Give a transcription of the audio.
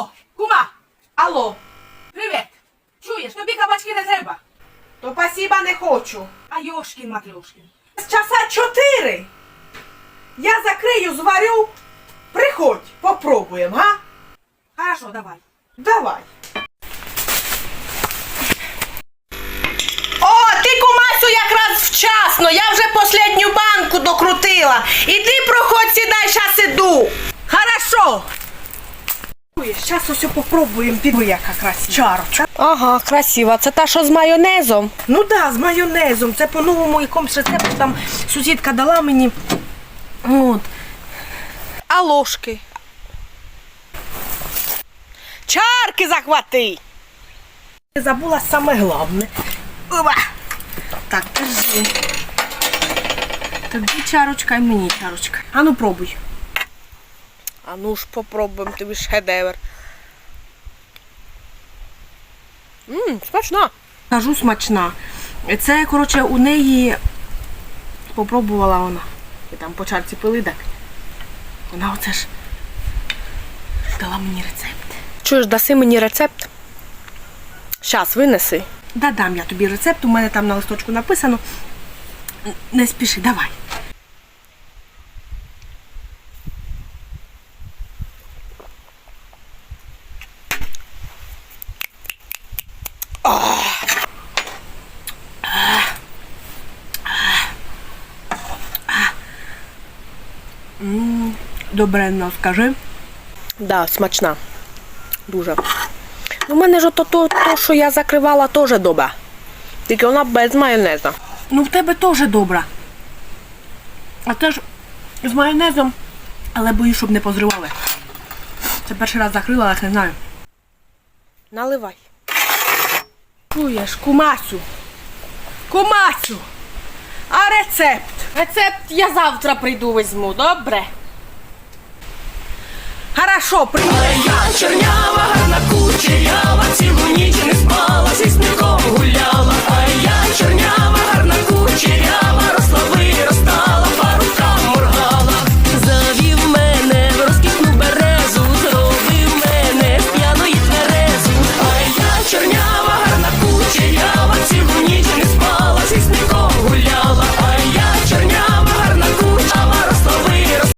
Алло, кума! Алло! Привіт! Чуєш, тобі кабачки не треба. То спасіба не хочу. А Йошкін Матрьошкін. З часа чотири. Я закрию, зварю. Приходь, попробуємо, га? Хорошо, давай. Давай. О, ти кумасю якраз вчасно. Я вже последню банку докрутила. Іди проходь, сідай, щас іду. Хорошо. Зараз ось попробуємо піду, яка красива. Чарочка. Ага, красива. Це та, що з майонезом. Ну да, з майонезом. Це по новому якомусь рецепту там сусідка дала мені. От. А ложки? Чарки захвати. Забула саме головне. Ова. Так, держи. Тобі чарочка і мені чарочка. А ну пробуй. А ну ж попробуємо тобі шедевр. Ммм, смачна. Кажу смачна. Це, коротше, у неї попробувала вона. І там по чарці пили так. Вона оце ж дала мені рецепт. Чуєш, даси мені рецепт? Щас, винеси. Да, дам я тобі рецепт, у мене там на листочку написано. Не спіши, давай. Добренно, скажи. Да, смачна. Дуже. У мене ж то, то, то, що я закривала, теж добра. Тільки вона без майонеза. Ну, в тебе теж добра. А теж з майонезом, але боюсь, щоб не позривали. Це перший раз закрила, але не знаю. Наливай. Чуєш, кумасю. Кумасю. А рецепт? Рецепт я завтра прийду візьму, добре? Хорошо, прийди. Я чернява гарна кучерява,